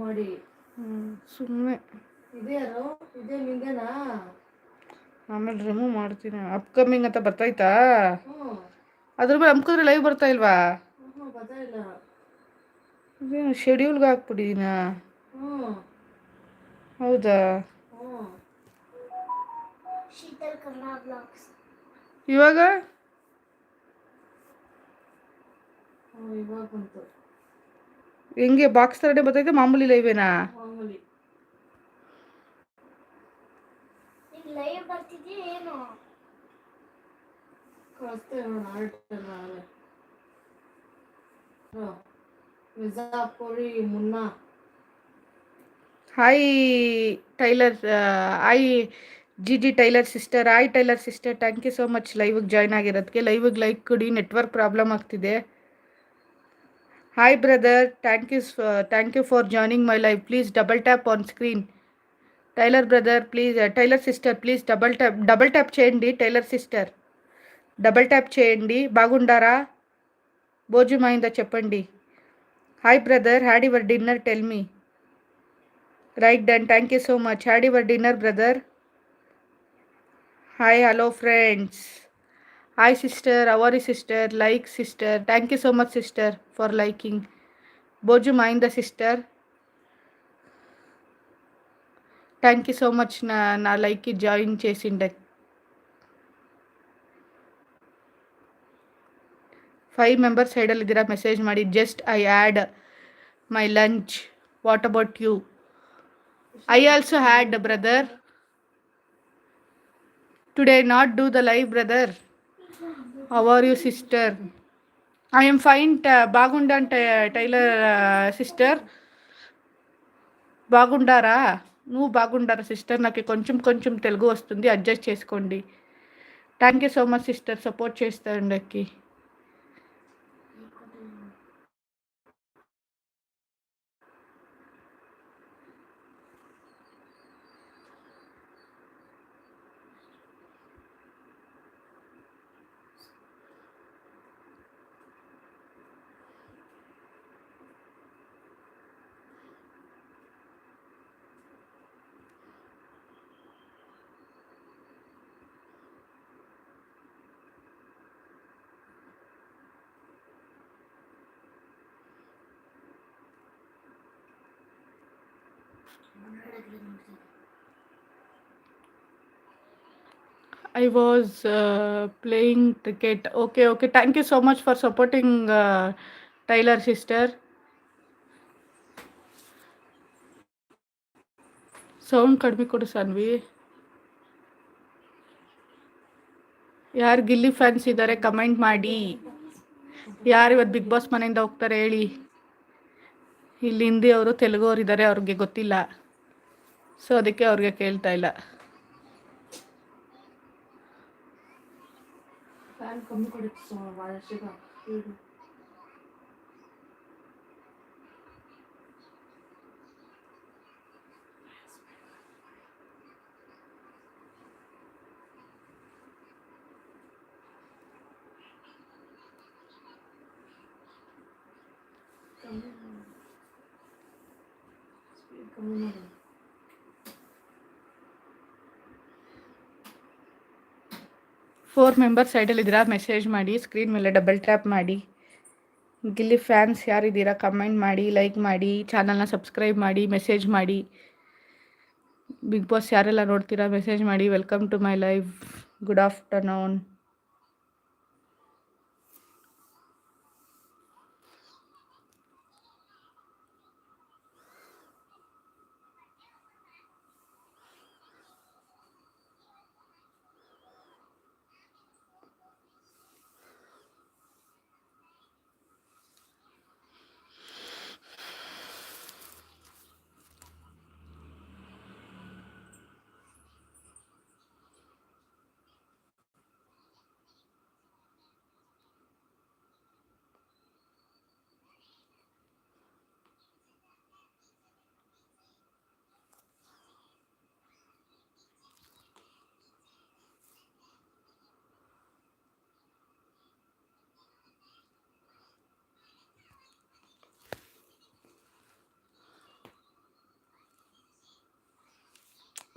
ಮಾಡಿ ಸುಮ್ಮನೆ ಇದ್ಯಾರು ಇದೇ ನಿಂದೇನಾ ಆಮೇಲೆ ರಿಮೂವ್ ಮಾಡ್ತೀನಿ. ಅಪ್ಕಮಿಂಗ್ ಅಂತ ಬರ್ತೈತಾ ಅದ್ರ ಮೇಲೆ ಅಮ್ಕಿದ್ರೆ ಲೈವ್ ಬರ್ತಾ ಇಲ್ವಾ? ಇದೇನು ಶೆಡ್ಯೂಲ್ಗೆ ಹಾಕ್ಬಿಟ್ಟಿದ್ದೀನ ಹೌದಾ? ಇವಾಗ? ಇವಾಗ ಬಂತು. ಹೆಂಗೆ ಬಾಕ್ಸ್ ಥರನೇ ಬರ್ತೈತೆ ಮಾಮೂಲಿ ಲೈವೇನಾ ಹಾಯ್ ಟೈಲರ್ ಹಾಯ್ ಜಿ G Tyler sister hi Tyler sister thank you so much ಲೈವಿಗೆ join ಆಗಿರೋದಕ್ಕೆ ಲೈವ್ಗೆ ಲೈಕ್ ಕೊಡಿ ನೆಟ್ವರ್ಕ್ ಪ್ರಾಬ್ಲಮ್ ಆಗ್ತಿದೆ. Hi brother thank you thank you for joining my life please double tap on screen Tyler brother please Tyler sister please double tap double tap చేయండి tailor sister double tap చేయండి బాగుండారా భోజనమైందా చెప్పండి hi brother had your dinner tell me right done thank you so much had your dinner brother hi hello friends hi sister every sister like sister thank you so much sister for liking భోజు మైంద sister thank you so much నా నా లైక్కి join చేసిండే five members ಸೈಡಲ್ಲಿದ್ದೀರಾ message ಮಾಡಿ just I add my lunch what about you I also had brother today not do the live brother how are you sister I'm fine బాగుండాను tailor sister బాగుండారా? నువ్వు బాగుండారా sister నాకు కొంచెం కొంచెం తెలుగు వస్తుంది adjust చేసుకోండి. Thank you so much sister support చేస్తాండకి Uh, playing cricket. Okay, okay. Thank you so much for supporting uh, Tyler sister. Sound ಕಡಿಮೆ ಕೊಡು ಸಾನ್ವಿ ಯಾರು ಗಿಲ್ಲಿ ಫ್ಯಾನ್ಸ್ ಇದ್ದಾರೆ ಕಮೆಂಟ್ ಮಾಡಿ ಯಾರು ಇವತ್ತು ಬಿಗ್ ಬಾಸ್ ಮನೆಯಿಂದ ಹೋಗ್ತಾರೆ ಹೇಳಿ ಇಲ್ಲಿ ಹಿಂದಿ ಅವರು ತೆಲುಗು ಅವ್ರು ಇದ್ದಾರೆ ಅವ್ರಿಗೆ ಗೊತ್ತಿಲ್ಲ ಸೊ ಅದಕ್ಕೆ ಅವ್ರಿಗೆ ಕೇಳ್ತಾ ಇಲ್ಲ ಫ್ಯಾನ್ ಕಮ್ಮಿ ಕೊಡುತ್ತೆ ಭಾಳಷ್ಟಿಗ ಇಡು ಕಮ್ಮಿ ಮಾಡು. ಫೋರ್ ಮೆಂಬರ್ಸ್ ಸೈಡಲ್ಲಿದ್ದೀರಾ ಮೆಸೇಜ್ ಮಾಡಿ ಸ್ಕ್ರೀನ್ ಮೇಲೆ ಡಬಲ್ ಟ್ಯಾಪ್ ಮಾಡಿ. ಗಿಲ್ಲಿ ಫ್ಯಾನ್ಸ್ ಯಾರಿದ್ದೀರಾ ಕಮೆಂಟ್ ಮಾಡಿ ಲೈಕ್ ಮಾಡಿ ಚಾನಲ್ನ ಸಬ್ಸ್ಕ್ರೈಬ್ ಮಾಡಿ ಮೆಸೇಜ್ ಮಾಡಿ. ಬಿಗ್ ಬಾಸ್ ಯಾರೆಲ್ಲ ನೋಡ್ತೀರಾ? ಮೆಸೇಜ್ ಮಾಡಿ welcome to my life good afternoon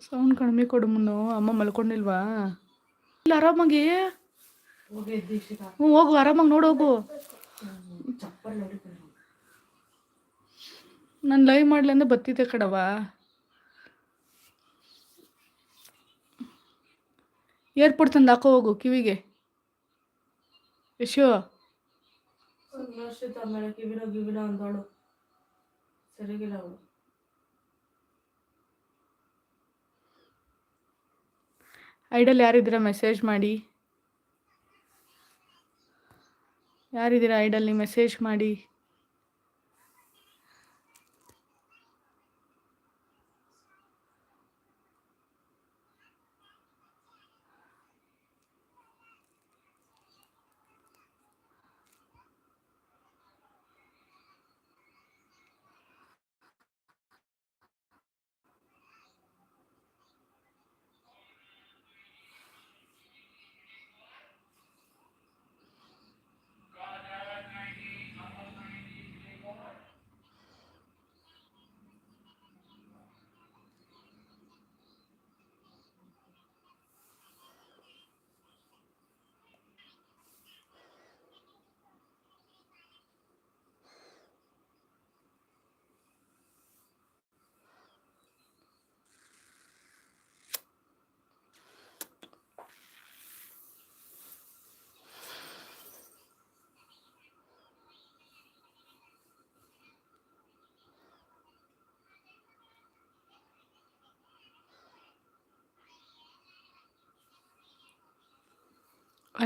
sound ಕಡಿಮೆ ಕೊಡು ಮುನ್ನು. ಅಮ್ಮ ಮಲ್ಕೊಂಡಿಲ್ವಾ? ಇಲ್ಲ, ಆರಾಮಾಗಿ. ಹ್ಞೂ, ಹೋಗು, ಆರಾಮಾಗಿ ನೋಡು, ಹೋಗು. ನಾನು ಲೈವ್ ಮಾಡ್ಲಿ ಅಂದ್ರೆ ಬತ್ತಿದ್ದೆ ಕಡವ ಏರ್ಪೋರ್ಟ್ ತಂದು ಹಾಕೋ, ಹೋಗು, ಕಿವಿಗೆ. ಯಶೋ. ಸರಿಗಿಲ್ಲ ಅವಳು. ಐಡಲ್ ಯಾರಿದ್ದೀರಾ ಮೆಸೇಜ್ ಮಾಡಿ? ಯಾರಿದ್ದೀರಾ ಐಡಲ್ಲಿ ಮೆಸೇಜ್ ಮಾಡಿ?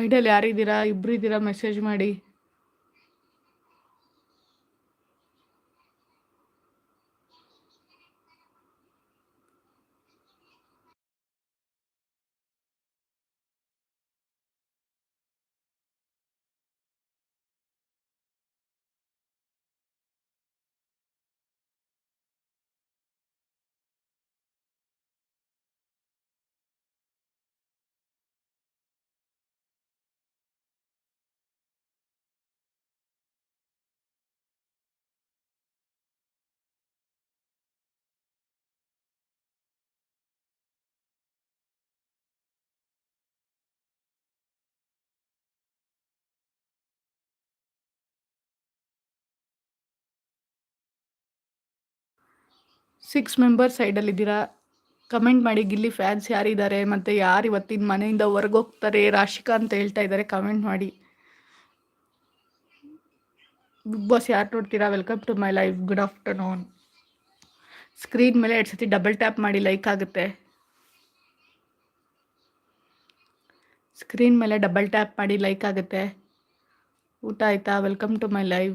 ಐಡಲ್ ಯಾರಿದ್ದೀರಾ? ಇಬ್ರು ಮೆಸೇಜ್ ಮಾಡಿ. ಸಿಕ್ಸ್ ಮೆಂಬರ್ಸ್ ಸೈಡಲ್ಲಿದ್ದೀರಾ ಕಮೆಂಟ್ ಮಾಡಿ, ಗಿಲ್ಲಿ ಫ್ಯಾನ್ಸ್ ಯಾರಿದ್ದಾರೆ? ಮತ್ತು ಯಾರು ಇವತ್ತಿನ ಮನೆಯಿಂದ ಹೊರಗೋಗ್ತಾರೆ? ರಾಶಿಕಾ ಅಂತ ಹೇಳ್ತಾ ಇದ್ದಾರೆ ಕಮೆಂಟ್ ಮಾಡಿ. ಬಿಗ್ ಬಾಸ್ ಯಾರು ನೋಡ್ತೀರಾ? Welcome to my life good afternoon screen ಮೇಲೆ ಎರಡು ಸತಿ ಡಬಲ್ ಟ್ಯಾಪ್ ಮಾಡಿ ಲೈಕ್ ಆಗುತ್ತೆ. ಸ್ಕ್ರೀನ್ ಮೇಲೆ ಡಬಲ್ ಟ್ಯಾಪ್ ಮಾಡಿ ಲೈಕ್ ಆಗುತ್ತೆ. ಊಟ ಆಯಿತಾ? Welcome to my live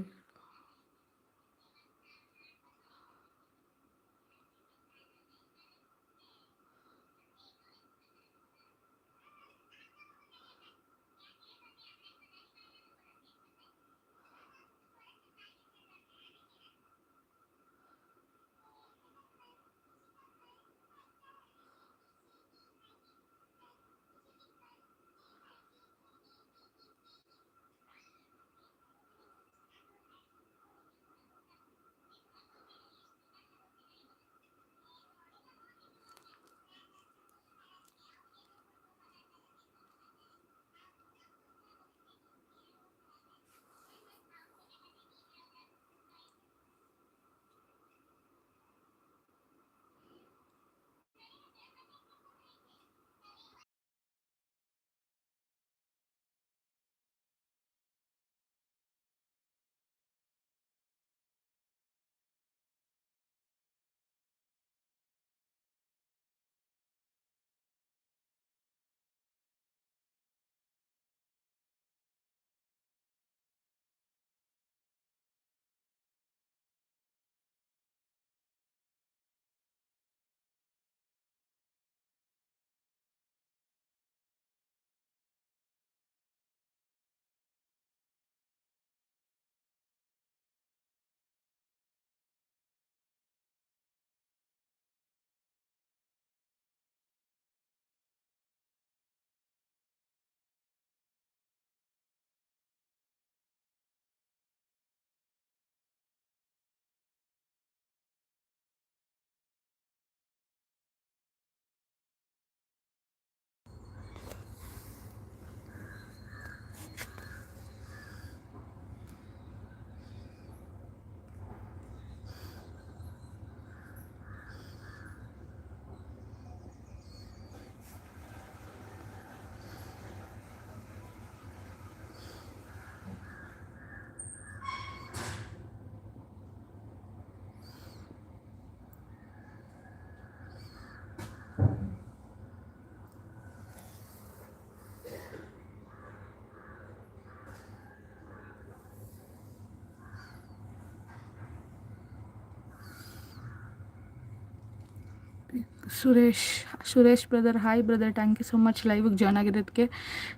Suresh Suresh brother hi brother thank you so much ಲೈವಿಗೆ join ಆಗಿರೋದಕ್ಕೆ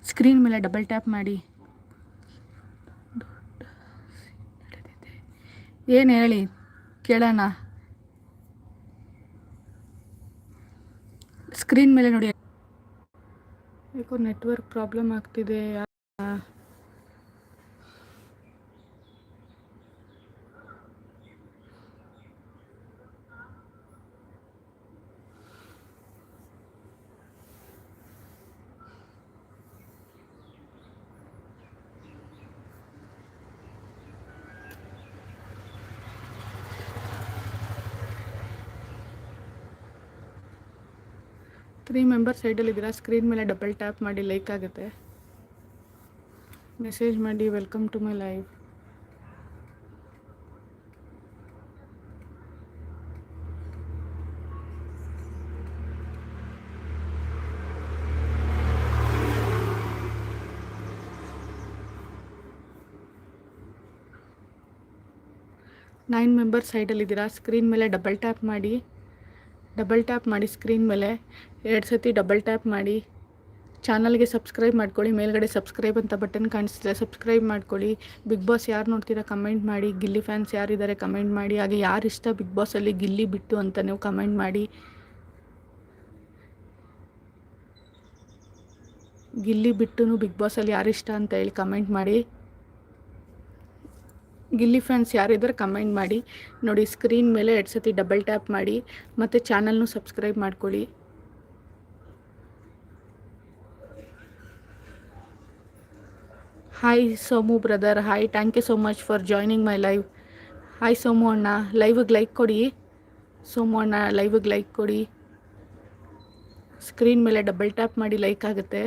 ಸ್ಕ್ರೀನ್ ಮೇಲೆ ಡಬಲ್ ಟ್ಯಾಪ್ ಮಾಡಿ. ಏನು ಹೇಳಿ? ಕೇಳೋಣ. ಸ್ಕ್ರೀನ್ ಮೇಲೆ ನೋಡಿ. ಯಾಕೋ ನೆಟ್ವರ್ಕ್ ಪ್ರಾಬ್ಲಮ್ ಆಗ್ತಿದೆ. ತ್ರೀ ಮೆಂಬರ್ ಸೈಡಲ್ಲಿದ್ದೀರಾ ಸ್ಕ್ರೀನ್ ಮೇಲೆ ಡಬಲ್ ಟ್ಯಾಪ್ ಮಾಡಿ ಲೈಕ್ ಆಗುತ್ತೆ. ಮೆಸೇಜ್ ಮಾಡಿ welcome to my live nine member ಸೈಡಲ್ಲಿದ್ದೀರಾ screen ಮೇಲೆ ಡಬಲ್ ಟ್ಯಾಪ್ ಮಾಡಿ. ಡಬಲ್ ಟ್ಯಾಪ್ ಮಾಡಿ ಸ್ಕ್ರೀನ್ ಮೇಲೆ ಎರಡು ಸತಿ ಡಬಲ್ ಟ್ಯಾಪ್ ಮಾಡಿ. ಚಾನಲ್ಗೆ ಸಬ್ಸ್ಕ್ರೈಬ್ ಮಾಡ್ಕೊಳ್ಳಿ, ಮೇಲ್ಗಡೆ ಸಬ್ಸ್ಕ್ರೈಬ್ ಅಂತ ಬಟನ್ ಕಾಣಿಸ್ತಿದೆ, ಸಬ್ಸ್ಕ್ರೈಬ್ ಮಾಡ್ಕೊಳ್ಳಿ. ಬಿಗ್ ಬಾಸ್ ಯಾರು ನೋಡ್ತೀರಾ ಕಮೆಂಟ್ ಮಾಡಿ, ಗಿಲ್ಲಿ ಫ್ಯಾನ್ಸ್ ಯಾರಿದ್ದಾರೆ ಕಮೆಂಟ್ ಮಾಡಿ, ಹಾಗೆ ಯಾರು ಇಷ್ಟ ಬಿಗ್ ಬಾಸಲ್ಲಿ ಗಿಲ್ಲಿ ಬಿಟ್ಟು ಅಂತ ನೀವು ಕಮೆಂಟ್ ಮಾಡಿ. ಗಿಲ್ಲಿ ಬಿಟ್ಟು ಬಿಗ್ ಬಾಸಲ್ಲಿ ಯಾರು ಇಷ್ಟ ಅಂತ ಹೇಳಿ ಕಮೆಂಟ್ ಮಾಡಿ. ಗಿಲ್ಲಿ ಫ್ಯಾನ್ಸ್ ಯಾರಿದ್ದಾರೆ ಕಮೆಂಟ್ ಮಾಡಿ. ನೋಡಿ ಸ್ಕ್ರೀನ್ ಮೇಲೆ ಎರಡು ಸತಿ ಡಬಲ್ ಟ್ಯಾಪ್ ಮಾಡಿ. ಮತ್ತು ಚಾನಲ್ನು ಸಬ್ಸ್ಕ್ರೈಬ್ ಮಾಡ್ಕೊಳ್ಳಿ. Hi Somu brother hi thank you so much for joining my live hi Somu ಅಣ್ಣ. ಲೈವಿಗೆ ಲೈಕ್ ಕೊಡಿ. ಸೋಮು ಅಣ್ಣ ಲೈವಿಗೆ ಲೈಕ್ ಕೊಡಿ. ಸ್ಕ್ರೀನ್ ಮೇಲೆ ಡಬಲ್ ಟ್ಯಾಪ್ ಮಾಡಿ ಲೈಕ್ ಆಗುತ್ತೆ.